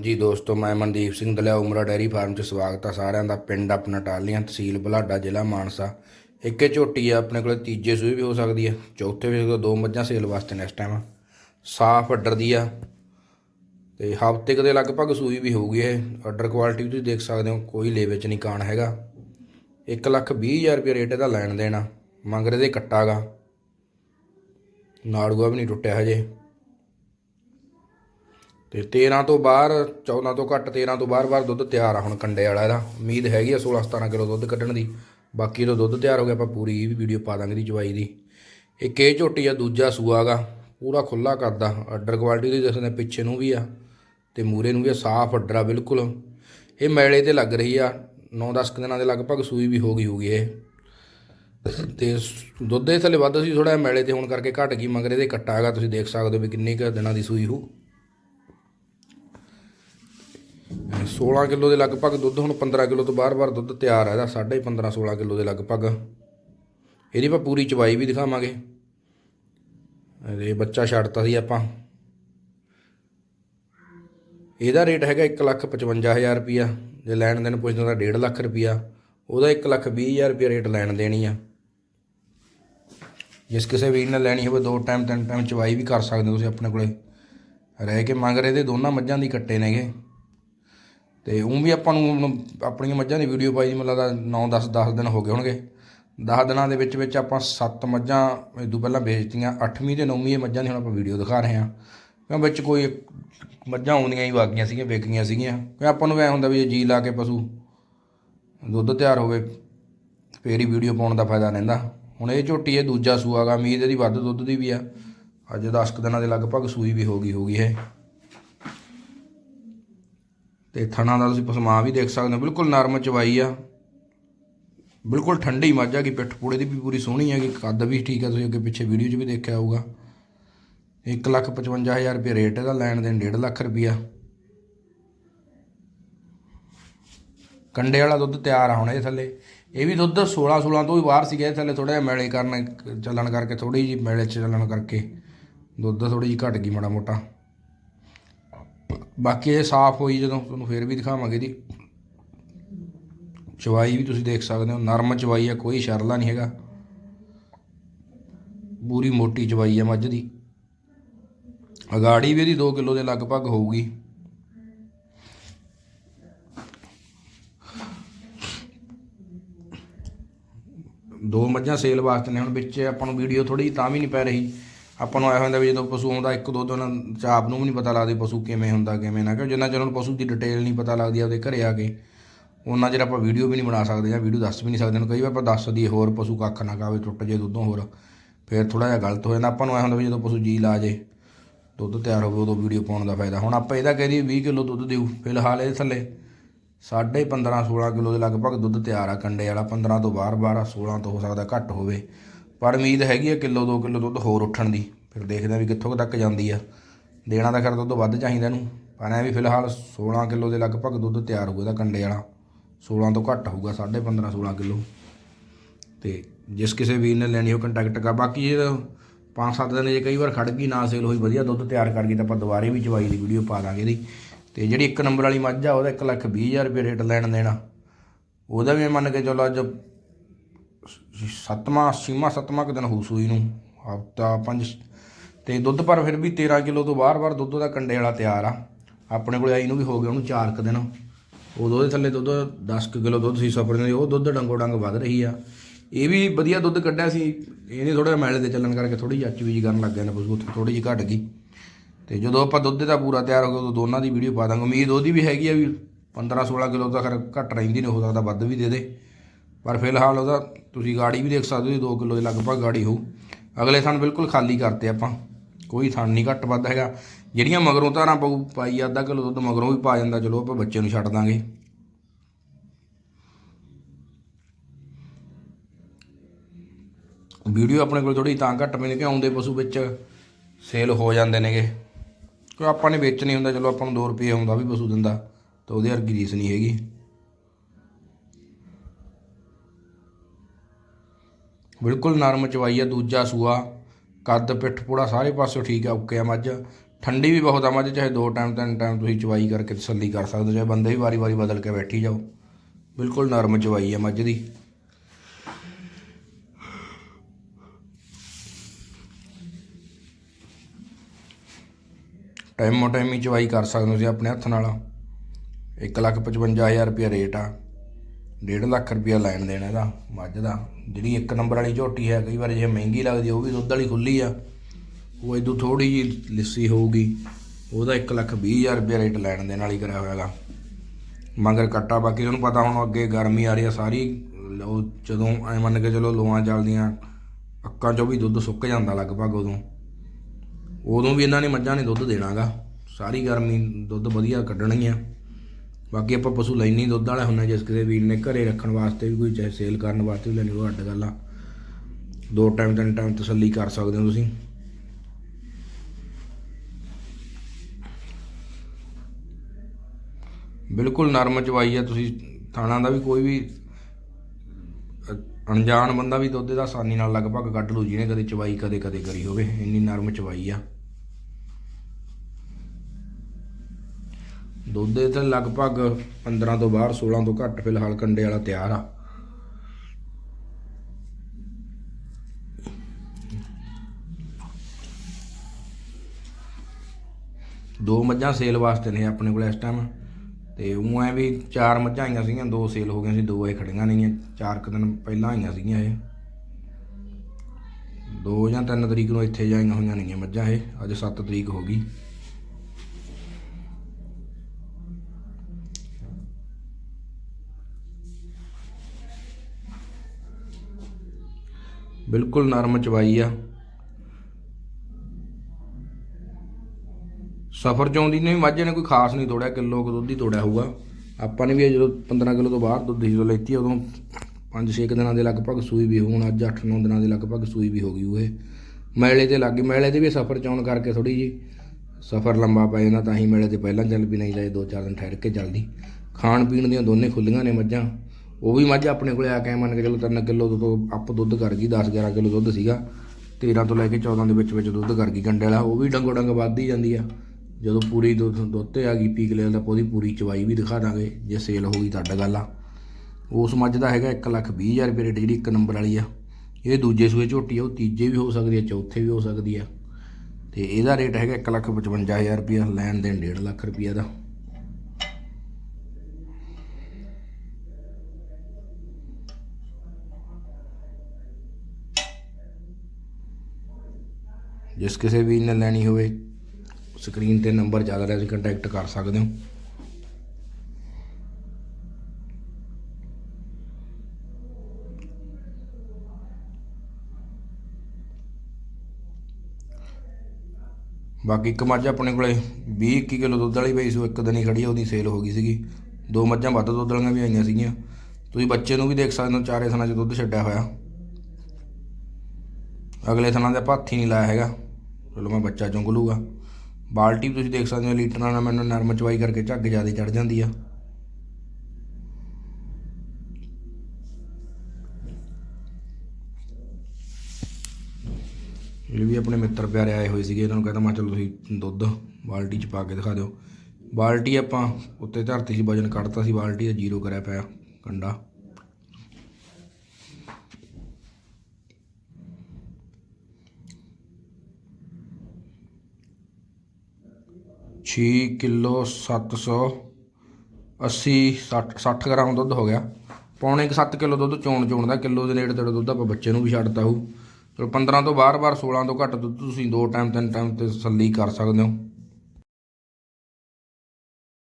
ਜੀ ਦੋਸਤੋ, ਮੈਂ ਮਨਦੀਪ ਸਿੰਘ ਦਲਿਆ, ਉਮਰਾ ਡੈਰੀ ਫਾਰਮ 'ਚ ਸਵਾਗਤ ਆ ਸਾਰਿਆਂ ਦਾ। ਪਿੰਡ ਆਪਣਾ ਟਾਲੀਆਂ ਤਹਿਸੀਲ ਬੁਲਾਡਾ, ਜ਼ਿਲ੍ਹਾ ਮਾਨਸਾ। ਇੱਕੇ ਝੋਟੀ ਆ, ਆਪਣੇ ਕੋਲੇ ਤੀਜੇ ਸੂਈ ਵੀ ਹੋ ਸਕਦੀ ਆ। ਚੌਥੇ ਵੀ ਹੋ ਸਕਦਾ, ਦੋ ਮੱਝਾਂ ਸੇਲ ਵਾਸਤੇ ਨੈਕਸਟ ਟਾਈਮ ਸਾਫ਼ ਅੱਡਰ ਦੀ ਆ। ਤੇ ਹਫ਼ਤੇ ਕੁ ਦੇ ਲਗਭਗ ਸੂਈ ਵੀ ਹੋਊਗੀ ਇਹ। ਅੱਡਰ ਕੁਆਲਿਟੀ ਵੀ ਤੁਸੀਂ ਦੇਖ ਸਕਦੇ ਹੋ, ਕੋਈ ਲੇਵੇ 'ਚ ਨਹੀਂ ਕਾਣ ਹੈਗਾ। 1 ਲੱਖ 20 ਹਜ਼ਾਰ ਰੁਪਏ ਰੇਟ ਇਹਦਾ ਲੈਣ ਦੇਣਾ ਮੰਗਰੇ ਦੇ ਕੱਟਾਗਾ। ਨਾੜੂਆ ਵੀ ਨਹੀਂ ਟੁੱਟਿਆ ਹਜੇ। ਤੇ 13 ਤੋਂ ਬਾਹਰ 14 ਤੋਂ ਘੱਟ 13 ਤੋਂ ਬਾਹਰ ਬਾਹਰ ਦੁੱਧ ਤਿਆਰ ਆ ਹੁਣ ਕੰਡੇ ਵਾਲਾ ਇਹਦਾ। ਉਮੀਦ ਹੈਗੀ ਆ 16 17 ਕਿਲੋ ਦੁੱਧ ਕੱਢਣ ਦੀ। ਬਾਕੀ ਜਦੋਂ ਦੁੱਧ ਤਿਆਰ ਹੋ ਗਿਆ, ਆਪਾਂ ਪੂਰੀ ਇਹ ਵੀ ਵੀਡੀਓ ਪਾ ਦਾਂਗੇ ਦੀ ਜਵਾਈ ਦੀ। ਇਹ ਇਹ ਝੋਟੀ ਆ, ਦੂਜਾ ਸੂਆਗਾ ਪੂਰਾ ਖੁੱਲਾ ਕਰਦਾ। ਅੱਡਰ ਕੁਆਲਿਟੀ ਦੀ ਦੇਖਦੇ ਪਿੱਛੇ ਨੂੰ ਵੀ ਆ ਤੇ ਮੂਰੇ ਨੂੰ ਵੀ ਆ, ਸਾਫ਼ ਅੱਡਰ ਆ ਬਿਲਕੁਲ। ਇਹ ਮੈਲੇ ਤੇ ਲੱਗ ਰਹੀ ਆ। 9-10 ਦਿਨਾਂ ਦੇ ਲਗਭਗ ਸੂਈ ਵੀ ਹੋ ਗਈ ਹੋਊਗੀ ਇਹ। ਤੇ ਦੁੱਧ ਦੇ ਥੱਲੇ ਵੱਧ ਸੀ ਥੋੜਾ ਮੈਲੇ ਤੇ ਹੋਣ ਕਰਕੇ ਘਟ ਗਈ, ਮਗਰ ਇਹਦੇ ਕੱਟਾ ਹੈਗਾ। ਤੁਸੀਂ ਦੇਖ ਸਕਦੇ ਹੋ ਵੀ ਕਿੰਨੇ ਕੁ ਦਿਨਾਂ ਦੀ ਸੂਈ ਹੋ 16 ਕਿਲੋ ਦੇ ਲਗਭਗ ਦੁੱਧ ਹੁਣ 15 ਕਿਲੋ ਤੋਂ ਬਾਰ-ਬਾਰ ਦੁੱਧ ਤਿਆਰ ਹੈ ਇਹਦਾ 15.5 16 ਕਿਲੋ ਦੇ ਲਗਭਗ। ਇਹਦੀ ਆਪਾਂ ਪੂਰੀ ਚਵਾਈ ਵੀ ਦਿਖਾਵਾਂਗੇ। ਇਹ ਬੱਚਾ ਛੱਡਤਾ ਸੀ ਆਪਾਂ। ਇਹਦਾ ਰੇਟ ਹੈਗਾ 1,55,000 ਰੁਪਿਆ ਜੇ ਲੈਣ ਦੇਣ ਪੁੱਛਦਾ ਤਾਂ 1.5 ਲੱਖ ਰੁਪਿਆ ਉਹਦਾ 1,20,000 ਰੁਪਿਆ ਰੇਟ ਲੈਣ ਦੇਣੀ ਆ। ਜਿਸ ਕਿਸੇ ਵੀਰ ਨੇ ਲੈਣੀ ਹੋਵੇ ਦੋ ਟਾਈਮ ਤਿੰਨ ਟਾਈਮ ਚਵਾਈ ਵੀ ਕਰ ਸਕਦੇ ਹੋ ਤੁਸੀਂ ਆਪਣੇ ਕੋਲੇ। ਰਹਿ ਕੇ ਮੰਗ ਰਹੇ ਤੇ ਦੋਨਾਂ ਮੱਝਾਂ ਦੀ ਕੱਟੇ ਨੇਗੇ। ਤੇ ਉਹ ਵੀ ਆਪਾਂ ਨੂੰ ਹੁਣ ਆਪਣੀਆਂ ਮੱਝਾਂ ਦੀ ਵੀਡੀਓ ਪਾਈ ਮੈਨੂੰ ਲੱਗਦਾ 9 10 10 ਦਿਨ ਹੋ ਗਏ ਹੋਣਗੇ। 10 ਦਿਨਾਂ ਦੇ ਵਿੱਚ ਵਿੱਚ ਆਪਾਂ 7 ਮੱਝਾਂ ਇਹ ਤੋਂ ਪਹਿਲਾਂ ਵੇਚਤੀਆਂ 8ਵੀਂ ਤੇ 9ਵੀਂ ਮੱਝਾਂ ਦੀ ਹੁਣ ਆਪਾਂ ਵੀਡੀਓ ਦਿਖਾ ਰਹੇ ਹਾਂ। ਕਿਉਂ ਵਿੱਚ ਕੋਈ ਮੱਝਾਂ ਆਉਂਦੀਆਂ ਹੀ ਵਾਗੀਆਂ ਸੀਗੀਆਂ ਵਿਕ ਸੀਗੀਆਂ। ਕਿਉਂ ਆਪਾਂ ਨੂੰ ਐ ਹੁੰਦਾ ਵੀ ਜੀ ਲਾ ਕੇ ਪਸ਼ੂ ਦੁੱਧ ਤਿਆਰ ਹੋਵੇ, ਫੇਰ ਹੀ ਵੀਡੀਓ ਪਾਉਣ ਦਾ ਫਾਇਦਾ ਰਹਿੰਦਾ ਹੁਣ ਇਹ ਝੋਟੀ ਇਹ ਦੂਜਾ ਸੂਆਗਾ ਉਮੀਦ ਇਹਦੀ ਵੱਧ ਦੁੱਧ ਦੀ ਵੀ ਆ। ਅੱਜ 10 ਕੁ ਦਿਨਾਂ ਦੇ ਲਗਭਗ ਸੂਈ ਵੀ ਹੋ ਗਈ ਹੋਗੀ ਇਹ ਤੇ ਥਣਾ ਦਾ ਤੁਸੀਂ ਪਸਮਾ ਵੀ ਦੇਖ ਸਕਦੇ ਹੋ। ਬਿਲਕੁਲ ਨਰਮ ਚਵਾਈ ਆ। ਬਿਲਕੁਲ ਠੰਡੀ ਮੱਝ ਆ ਕਿ ਪਿੱਠ ਪੂੜੇ ਦੀ ਵੀ ਪੂਰੀ ਸੋਹਣੀ ਹੈਗੀ। ਕੱਦ ਵੀ ਠੀਕ ਆ ਤੁਸੀਂ ਅੱਗੇ ਪਿੱਛੇ ਵੀਡੀਓ 'ਚ ਵੀ ਦੇਖਿਆ ਹੋਊਗਾ। 1,55,000 ਰੁਪਏ ਰੇਟ ਇਹਦਾ ਲੈਣ ਦੇਣ 1.5 ਲੱਖ ਰੁਪਿਆ ਕੰਡੇ ਵਾਲਾ ਦੁੱਧ ਤਿਆਰ ਆ ਹੁਣ ਇਹ ਥੱਲੇ। ਇਹ ਵੀ ਦੁੱਧ 16 16 ਤੋਂ ਵੀ ਬਾਹਰ ਸੀਗਾ ਇਹ ਥੱਲੇ। ਥੋੜਾ ਜਿਹਾ ਮੈਲੇ ਕਰਨ ਚੱਲਣ ਕਰਕੇ ਥੋੜੀ ਜਿਹੀ ਮੈਲੇ ਚ ਚੱਲਣ ਕਰਕੇ ਦੁੱਧ ਥੋੜੀ ਜਿਹੀ ਘਟ ਗਈ ਮਾੜਾ ਮੋਟਾ। ਬਾਕੀ ਇਹ ਸਾਫ਼ ਹੋਈ ਜਦੋਂ, ਤੁਹਾਨੂੰ ਫੇਰ ਵੀ ਦਿਖਾਵਾਂਗੇ ਦੀ ਚਵਾਈ ਵੀ ਤੁਸੀਂ ਦੇਖ ਸਕਦੇ ਹੋ, ਨਰਮ ਚਵਾਈ ਹੈ ਕੋਈ ਸ਼ਰਲਾ ਨਹੀਂ ਹੈਗਾ। ਪੂਰੀ ਮੋਟੀ ਚਵਾਈ ਹੈ ਮੱਝ ਦੀ। ਅਗਾੜੀ ਵੀ ਇਹਦੀ 2 ਕਿਲੋ ਦੇ ਲਗਭਗ ਹੋਊਗੀ। ਦੋ ਮੱਝਾਂ ਸੇਲ ਵਾਸਤੇ ਨੇ, ਹੁਣ ਵਿੱਚ ਆਪਾਂ ਨੂੰ ਵੀਡੀਓ ਥੋੜੀ ਤਾਂ ਵੀ ਨਹੀਂ ਪੈ ਰਹੀ। ਆਪਾਂ ਨੂੰ ਆਇਆ ਹੁੰਦਾ ਵੀ ਜਦੋਂ ਪਸ਼ੂ ਆਉਂਦਾ, ਇੱਕ ਦੋ ਦਿਨ ਚਾਪ ਨੂੰ ਵੀ ਨਹੀਂ ਪਤਾ ਲੱਗਦਾ ਪਸ਼ੂ ਕਿਵੇਂ ਹੁੰਦਾ, ਕਿਵੇਂ ਨਾ ਕਿ ਜਿੰਨਾ ਚਿਰ ਉਹਨੂੰ ਪਸ਼ੂ ਦੀ ਡਿਟੇਲ ਨਹੀਂ ਪਤਾ ਲੱਗਦੀ ਆਪਦੇ ਘਰੇ ਆ ਕੇ ਉਹਨਾਂ ਚਿਰ ਆਪਾਂ ਵੀਡੀਓ ਵੀ ਨਹੀਂ ਬਣਾ ਸਕਦੇ ਜਾਂ ਵੀਡੀਓ ਦੱਸ ਵੀ ਨਹੀਂ ਸਕਦੇ। ਉਹਨੂੰ ਕਈ ਵਾਰ ਆਪਾਂ ਦੱਸ ਦਈਏ, ਹੋਰ ਪਸ਼ੂ ਕੱਖ ਨਾ ਖਾਵੇ, ਟੁੱਟ ਜੇ ਦੁੱਧੋਂ ਹੋਰ, ਫਿਰ ਥੋੜਾ ਜਿਹਾ ਗਲਤ ਹੋ ਜਾਂਦਾ। ਆਪਾਂ ਨੂੰ ਆਇਆ ਹੁੰਦਾ ਵੀ ਜਦੋਂ ਪਸ਼ੂ ਜੀ ਲਾ ਜੇ, ਦੁੱਧ ਤਿਆਰ ਹੋਵੇ, ਉਦੋਂ ਵੀਡੀਓ ਪਾਉਣ ਦਾ ਫਾਇਦਾ। ਹੁਣ ਆਪਾਂ ਇਹਦਾ ਕਹਿ ਦਈਏ 20 ਕਿਲੋ ਦੁੱਧ ਦਿਓ। ਫਿਲਹਾਲ ਇਹ ਥੱਲੇ ਸਾਢੇ 15 16 ਕਿਲੋ ਦੇ ਲਗਭਗ ਦੁੱਧ ਤਿਆਰ ਆ ਕੰਡੇ ਵਾਲਾ। 15 ਤੋਂ ਬਾਹਰ ਬਾਹਰ 16 ਤੋਂ ਹੋ ਸਕਦਾ ਘੱਟ ਹੋਵੇ। ਪਰ ਉਮੀਦ ਹੈਗੀ ਹੈ ਕਿਲੋ 2 ਕਿਲੋ ਦੁੱਧ ਹੋਰ ਉੱਠਣ ਦੀ। ਫਿਰ ਦੇਖਦੇ ਆ ਵੀ ਕਿੱਥੋਂ ਕੁ ਤੱਕ ਜਾਂਦੀ ਆ। ਦੇਣਾ ਤਾਂ ਖਰ ਦੁੱਧ ਵੱਧ ਚਾਹੀਦਾ ਇਹਨੂੰ। ਪਰ ਐ ਵੀ ਫਿਲਹਾਲ 16 ਕਿਲੋ ਦੇ ਲਗਭਗ ਦੁੱਧ ਤਿਆਰ ਹੋਊਗਾ ਇਹਦਾ ਕੰਡੇ ਵਾਲਾ। 16 ਤੋਂ ਘੱਟ ਹੋਊਗਾ, ਸਾਢੇ 15 16 ਕਿਲੋ। ਤੇ ਜਿਸ ਕਿਸੇ ਵੀਰ ਨੇ ਲੈਣੀ ਹੋ ਕੰਟੈਕਟ ਕਰ। ਬਾਕੀ ਇਹ ਪੰਜ ਸੱਤ ਦਿਨ ਜੇ ਕਈ ਵਾਰ ਖੜ ਗਈ, ਨਾ ਸੇਲ ਹੋਈ, ਵਧੀਆ ਦੁੱਧ ਤਿਆਰ ਕਰ ਗਈ ਤਾਂ ਆਪਾਂ ਦੁਬਾਰੇ ਵੀ ਚਵਾਈ ਦੀ ਵੀਡੀਓ ਪਾ ਦਾਂਗੇ ਇਹਦੀ। ਤੇ ਜਿਹੜੀ ਇੱਕ ਨੰਬਰ ਵਾਲੀ ਮੱਝ ਆ, ਉਹਦਾ 1 ਲੱਖ 20 ਹਜ਼ਾਰ ਰੁਪਏ ਰੇਟ ਲੈਣ ਦੇਣਾ। ਉਹਦਾ ਵੀ ਮੰਨ ਕੇ ਚਲੋ ਅੱਜ ਸੱਤਵਾਂ, ਛੇਵਾਂ, ਸੱਤਵਾਂ ਕੁ ਦਿਨ ਹੋ ਸੂਈ ਨੂੰ। ਹਫਤਾ ਪੰਜ ਤੇ ਦੁੱਧ ਪਰ ਫਿਰ ਵੀ 13 ਕਿਲੋ ਤੋਂ ਬਾਹਰ-ਬਾਹਰ ਦੁੱਧ ਦਾ ਕੰਡੇ ਵਾਲਾ ਤਿਆਰ ਆ। ਆਪਣੇ ਕੋਲੇ ਆਈ ਨੂੰ ਵੀ ਹੋ ਗਿਆ ਉਹਨੂੰ 4 ਕੁ ਦਿਨ। ਉਦੋਂ ਦੇ ਥੱਲੇ ਦੁੱਧ 10 ਕੁ ਕਿਲੋ ਦੁੱਧ ਸੀ ਸਫਰ ਦੇ ਉਹ ਦੁੱਧ ਡੰਗੋ ਡੰਗ ਵੱਧ ਰਹੀ ਆ। ਇਹ ਵੀ ਵਧੀਆ ਦੁੱਧ ਕੱਢਿਆ ਸੀ। ਇਹਨੇ ਥੋੜਾ ਮੈਲੇ ਦੇ ਚੱਲਣ ਕਰਕੇ ਥੋੜੀ ਜਿਹੀ ਅੱਚ ਵੀ ਕਰਨ ਲੱਗ ਗਏ ਨੇ ਪਸ਼ੂ ਉੱਥੇ ਥੋੜੀ ਜਿਹੀ ਘਟ ਗਈ। ਤੇ ਜਦੋਂ ਆਪਾਂ ਦੁੱਧ ਦਾ ਪੂਰਾ ਤਿਆਰ ਹੋ ਗਿਆ, ਉਦੋਂ ਦੋਨਾਂ ਦੀ ਵੀਡੀਓ ਪਾ ਦਾਂਗੇ। ਉਮੀਦ ਉਹਦੀ ਵੀ ਹੈਗੀ ਆ ਵੀ 15 16 ਕਿਲੋ ਤਾਂ ਖਰ ਘੱਟ ਰਹਿੰਦੀ ਨੇ, ਹੋ ਸਕਦਾ ਵੱਧ ਵੀ ਦੇ ਦੇ। ਪਰ ਫਿਲਹਾਲ ਉਹਦਾ ਤੁਸੀਂ ਗਾੜੀ ਵੀ ਦੇਖ ਸਕਦੇ ਹੋ 2 ਕਿਲੋ ਦੇ ਲਗਭਗ ਗਾੜੀ ਹੋਊ। ਅਗਲੇ ਥਣ ਬਿਲਕੁਲ ਖਾਲੀ ਕਰਤੇ ਆਪਾਂ। ਕੋਈ ਥਣ ਨਹੀਂ ਘੱਟ ਵੱਧ ਹੈਗਾ। ਜਿਹੜੀਆਂ ਮਗਰੋਂ ਧਾਰਾਂ ਪਾਉ ਪਾਈ ਅੱਧਾ ਕਿਲੋ ਦੁੱਧ ਮਗਰੋਂ ਵੀ ਪਾ ਜਾਂਦਾ। ਚਲੋ ਆਪਾਂ ਬੱਚੇ ਨੂੰ ਛੱਡ ਦਾਂਗੇ। ਵੀਡੀਓ ਆਪਣੇ ਕੋਲ ਥੋੜੀ ਤਾਂ ਘੱਟ ਪੈਂਦੀ ਕਿ ਆਉਂਦੇ ਪਸ਼ੂ ਵਿੱਚ। ਸੇਲ ਹੋ ਜਾਂਦੇ ਨੇਗੇ। ਕੋਈ ਆਪਾਂ ਨੇ ਵੇਚਣੀ ਹੁੰਦਾ, ਚਲੋ ਆਪਾਂ ਨੂੰ 2 ਰੁਪਏ ਆਉਂਦਾ ਵੀ ਪਸ਼ੂ ਦਿੰਦਾ। ਤਾਂ ਉਹਦੇ ਵਰਗੀ ਰੀਸ ਨਹੀਂ ਹੈਗੀ। ਬਿਲਕੁਲ ਨਰਮ ਚਵਾਈ ਆ, ਦੂਜਾ ਸੂਆ, ਕੱਦ, ਪਿੱਠ, ਪੂੜਾ ਸਾਰੇ ਪਾਸੋਂ ਠੀਕ ਆ ਓਕੇ ਆ ਮੱਝ। ਠੰਡੀ ਵੀ ਬਹੁਤ ਆ ਮੱਝ, ਚਾਹੇ ਦੋ ਟਾਈਮ ਤਿੰਨ ਟਾਈਮ ਤੁਸੀਂ ਚਵਾਈ ਕਰਕੇ ਤਸੱਲੀ ਕਰ ਸਕਦੇ ਚਾਹੇ ਬੰਦੇ ਵੀ ਵਾਰੀ-ਵਾਰੀ ਬਦਲ ਕੇ ਬੈਠੀ ਜਾਓ। ਬਿਲਕੁਲ ਨਰਮ ਚਵਾਈ ਆ ਮੱਝ ਦੀ। ਟਾਈਮੋ ਟਾਈਮ ਹੀ ਚਵਾਈ ਕਰ ਸਕਦੇ ਹੋ ਤੁਸੀਂ ਆਪਣੇ ਹੱਥ ਨਾਲ। 155000 ਰੁਪਏ ਰੇਟ ਆ। 1.5 ਲੱਖ ਰੁਪਏ ਲੈਣ ਦੇਣਾ ਇਹਦਾ, ਮੱਝ ਦਾ। ਜਿਹੜੀ ਇੱਕ ਨੰਬਰ ਵਾਲੀ ਝੋਟੀ ਹੈ, ਕਈ ਵਾਰ ਜੇ ਮਹਿੰਗੀ ਲੱਗਦੀ, ਉਹ ਵੀ ਦੁੱਧ ਵਾਲੀ ਖੁੱਲੀ ਆ। ਉਹ ਇਦੋਂ ਥੋੜੀ ਜੀ ਲਿੱਸੀ ਹੋਊਗੀ। ਉਹਦਾ 1 ਲੱਖ 20000 ਰੁਪਏ ਰੇਟ ਲੈਣ ਦੇਣ ਵਾਲੀ ਕਰਿਆ ਹੋਇਆਗਾ ਮਗਰ ਕੱਟਾ ਬਾਕੀ ਤੁਹਾਨੂੰ ਪਤਾ ਹੁਣ ਅੱਗੇ ਗਰਮੀ ਆ ਰਹੀ ਆ, ਸਾਰੀ ਉਹ ਜਦੋਂ ਐ ਮੰਨ ਕੇ ਚਲੋ ਲੋਆਂ ਚੱਲਦੀਆਂ, ਅੱਕਾਂ ਚੋਂ ਵੀ ਦੁੱਧ ਸੁੱਕ ਜਾਂਦਾ ਲਗਭਗ ਉਦੋਂ। ਉਦੋਂ ਵੀ ਇਹਨਾਂ ਨੇ ਮੱਝਾਂ ਨੇ ਦੁੱਧ ਦੇਣਾਗਾ। ਸਾਰੀ ਗਰਮੀ ਦੁੱਧ ਵਧੀਆ ਕੱਢਣੀ ਆ। ਬਾਕੀ ਆਪਾਂ ਪਸ਼ੂ ਲੈਣੀ ਦੁੱਧ ਵਾਲੇ ਹੁੰਨੇ ਜਿਸ ਕਿਸੇ ਵੀਰ ਨੇ ਘਰੇ ਰੱਖਣ ਵਾਸਤੇ ਵੀ ਕੋਈ ਚਾਹੇ ਸੇਲ ਕਰਨ ਵਾਸਤੇ ਵੀ ਲੈਣੀ ਉਹ ਅੱਡ ਗੱਲ ਆ। ਦੋ ਟਾਈਮ ਤਿੰਨ ਟਾਈਮ ਤਸੱਲੀ ਕਰ ਸਕਦੇ ਹੋ ਤੁਸੀਂ। ਬਿਲਕੁਲ ਨਰਮ ਚਵਾਈ ਆ, ਤੁਸੀਂ ਥਾਣਾ ਦਾ ਵੀ ਕੋਈ ਵੀ ਅਣਜਾਣ ਬੰਦਾ ਵੀ ਦੁੱਧ ਦਾ ਆਸਾਨੀ ਨਾਲ ਲਗਭਗ ਕੱਢ ਲੂ ਜਿਹਨੇ ਕਦੇ ਚਵਾਈ ਕਦੇ ਕਦੇ ਕਰੀ ਹੋਵੇ, ਇੰਨੀ ਨਰਮ ਚਵਾਈ ਆ। ਦੁੱਧ ਦੇ ਤਾਂ ਲਗਭਗ 15 ਤੋਂ ਬਾਹਰ 16 ਤੋਂ ਘੱਟ ਫਿਲਹਾਲ ਕੰਡੇ ਵਾਲਾ ਤਿਆਰ ਆ। ਦੋ ਮੱਝਾਂ ਸੇਲ ਵਾਸਤੇ ਨੇ ਆਪਣੇ ਕੋਲ ਇਸ ਟਾਈਮ ਤੇ ਉਹ ਐ ਵੀ ਚਾਰ ਮੱਝਾਂ ਆਈਆਂ ਸੀਗੀਆਂ, ਦੋ ਸੇਲ ਹੋ ਗਈਆਂ ਸੀ, ਦੋ ਇਹ ਖੜੀਆਂ ਨੇਗੀਆਂ ਚਾਰ ਕੁ ਦਿਨ ਪਹਿਲਾਂ ਆਈਆਂ ਸੀਗੀਆਂ ਇਹ। ਦੋ ਜਾਂ ਤਿੰਨ ਤਰੀਕ ਨੂੰ ਇੱਥੇ ਜਾਈਆਂ ਹੋਈਆਂ ਨੇਗੀਆਂ ਮੱਝਾਂ ਇਹ, ਅੱਜ 7 ਤਰੀਕ ਹੋ ਗਈ। ਬਿਲਕੁਲ ਨਰਮ ਚਵਾਈ ਆ। ਸਫਰ ਚੋਂ ਦੀ ਨੇ ਮੱਝ ਨੇ ਕੋਈ ਖਾਸ ਨਹੀਂ ਤੋੜਿਆ, ਕਿਲੋ ਕੁ ਦੁੱਧ ਹੀ ਤੋੜਿਆ ਹੋਊਗਾ। ਆਪਾਂ ਨੇ ਵੀ ਜਦੋਂ 15 ਕਿਲੋ ਤੋਂ ਬਾਹਰ ਦੁੱਧ ਸੀ ਜਦੋਂ ਲੈਤੀ, ਉਦੋਂ 5-6 ਦਿਨਾਂ ਦੇ ਲਗਭਗ ਸੂਈ ਵੀ ਹੋਣ ਅੱਜ 8-9 ਦਿਨਾਂ ਦੇ ਲਗਭਗ ਸੂਈ ਵੀ ਹੋ ਗਈ ਉਹ ਮੈਲੇ ਤੇ ਲੱਗ ਗਈ, ਮੈਲੇ ਤੇ ਵੀ ਸਫਰ ਚੋਣ ਕਰਕੇ ਥੋੜੀ ਜੀ ਸਫਰ ਲੰਬਾ ਪੈ ਜਾਂਦਾ, ਤਾਂ ਹੀ ਮੈਲੇ ਤੇ ਪਹਿਲਾਂ ਚੱਲ ਵੀ ਨਹੀਂ ਜਾਏ 2-4 ਦਿਨ ਠਹਿਰ ਕੇ ਜਲਦੀ ਖਾਣ ਪੀਣ ਦੀਆਂ ਦੋਨੇ ਖੁੱਲੀਆਂ ਨੇ ਮੱਝਾਂ। ਉਹ ਵੀ ਮੱਝ ਆਪਣੇ ਕੋਲੇ ਆ ਕੇ ਮੰਨ ਕੇ ਚਲੋ 3 ਕਿਲੋ ਤੋਂ ਅੱਪ ਦੁੱਧ ਕਰ ਗਈ 10-11 ਕਿਲੋ ਦੁੱਧ ਸੀਗਾ। 13 ਤੋਂ ਲੈ ਕੇ 14 ਦੇ ਵਿੱਚ ਵਿੱਚ ਦੁੱਧ ਕਰ ਗਈ ਗੰਡੇ ਵਾਲਾ। ਉਹ ਵੀ ਡੰਗੋ ਡੰਗ ਵੱਧਦੀ ਜਾਂਦੀ ਆ। ਜਦੋਂ ਪੂਰੀ ਦੁੱਧ ਦੁੱਧ ਤੇ ਆ ਗਈ ਪੀਕ ਲੈਵਲ ਤਾਂ ਉਹਦੀ ਪੂਰੀ ਚਵਾਈ ਵੀ ਦਿਖਾ ਦਾਂਗੇ, ਜੇ ਸੇਲ ਹੋ ਗਈ ਤਾਂ ਅੱਡ ਗੱਲ ਆ। ਉਸ ਮੱਝ ਦਾ ਹੈਗਾ 1 ਲੱਖ 20 ਹਜ਼ਾਰ ਰੁਪਏ ਰੇਟ ਜਿਹੜੀ ਇੱਕ ਨੰਬਰ ਵਾਲੀ ਆ। ਇਹ ਦੂਜੇ ਸੂਏ ਝੋਟੀ ਆ, ਉਹ ਤੀਜੇ ਵੀ ਹੋ ਸਕਦੀ ਆ, ਚੌਥੇ ਵੀ ਹੋ ਸਕਦੀ ਆ। ਤੇ ਇਹਦਾ ਰੇਟ ਹੈਗਾ 1 ਲੱਖ 55 ਹਜ਼ਾਰ ਰੁਪਏ ਲੈਣ ਦੇਣ 1.5 ਲੱਖ ਰੁਪਏ ਦਾ। ਜਿਸ ਕਿਸੇ ਵੀ ਨੇ ਲੈਣੀ ਹੋਵੇ ਸਕਰੀਨ ਤੇ ਨੰਬਰ ਚੱਲ ਰਿਹਾ ਤੁਸੀਂ ਕੰਟੈਕਟ ਕਰ ਸਕਦੇ ਹੋ। ਬਾਕੀ ਇੱਕ ਮੱਝ ਆਪਣੇ ਕੋਲੇ 20 21 ਕਿਲੋ ਦੁੱਧ ਵਾਲੀ ਪਈ ਸੀ, ਉਹ ਇੱਕ ਦਿਨ ਹੀ ਖੜੀ ਉਹਦੀ ਸੇਲ ਹੋ ਗਈ ਸੀਗੀ। ਦੋ ਮੱਝਾਂ ਵੱਧ ਦੁੱਧ ਵਾਲੀਆਂ ਵੀ ਆਈਆਂ ਸੀਗੀਆਂ। ਤੁਸੀਂ ਬੱਚੇ ਨੂੰ ਵੀ ਦੇਖ ਸਕਦੇ ਹੋ, ਚਾਰੇ ਥਣਾਂ 'ਚ ਦੁੱਧ ਛੱਡਿਆ ਹੋਇਆ। ਅਗਲੇ ਥਣਾਂ ਦੇ ਆਪਾਂ ਹੱਥ ਹੀ ਨਹੀਂ ਲਾਇਆ ਹੈਗਾ। ਚਲੋ ਮੈਂ ਬੱਚਾ ਚੁੰਗਲੂਗਾ ਬਾਲਟੀ ਵੀ ਤੁਸੀਂ ਦੇਖ ਸਕਦੇ ਹੋ, ਲੀਟਰਾਂ ਨਾਲ ਮੈਨੂੰ ਨਰਮ ਚਵਾਈ ਕਰਕੇ ਝੱਗ ਜ਼ਿਆਦਾ ਚੜ ਜਾਂਦੀ ਆ। ਇਹ ਵੀ ਆਪਣੇ ਮਿੱਤਰ ਪਿਆਰੇ ਆਏ ਹੋਏ ਸੀਗੇ, ਇਹਨਾਂ ਨੂੰ ਕਹਿੰਦਾ ਮੈਂ ਚਲੋ ਤੁਸੀਂ ਦੁੱਧ ਬਾਲਟੀ 'ਚ ਪਾ ਕੇ ਦਿਖਾ ਦਿਓ। ਬਾਲਟੀ ਆਪਾਂ ਉੱਤੇ ਧਰਤੀ ਸੀ, ਵਜਨ ਕੱਢਤਾ ਸੀ, ਬਾਲਟੀ ਦਾ ਜ਼ੀਰੋ ਕਰਿਆ ਪਿਆ ਕੰਡਾ। ਛੇ ਕਿਲੋ 780 80 60 60 ਗ੍ਰਾਮ ਦੁੱਧ ਹੋ ਗਿਆ। ਪੌਣੇ 7 ਕਿਲੋ ਦੁੱਧ ਚੋਣ ਚੋਣ ਦਾ, ਕਿਲੋ ਦੇ ਨੇੜੇ ਤੇੜੇ ਦੁੱਧ ਆਪਾਂ ਬੱਚੇ ਨੂੰ ਵੀ ਛੱਡਤਾ ਹੂ। ਚਲੋ 15 ਤੋਂ ਬਾਰ-ਬਾਰ 16 ਤੋਂ ਘੱਟ ਦੁੱਧ ਤੁਸੀਂ ਦੋ ਟਾਈਮ ਤਿੰਨ ਟਾਈਮ ਤੇ ਸੱਲੀ ਕਰ ਸਕਦੇ ਹੋ।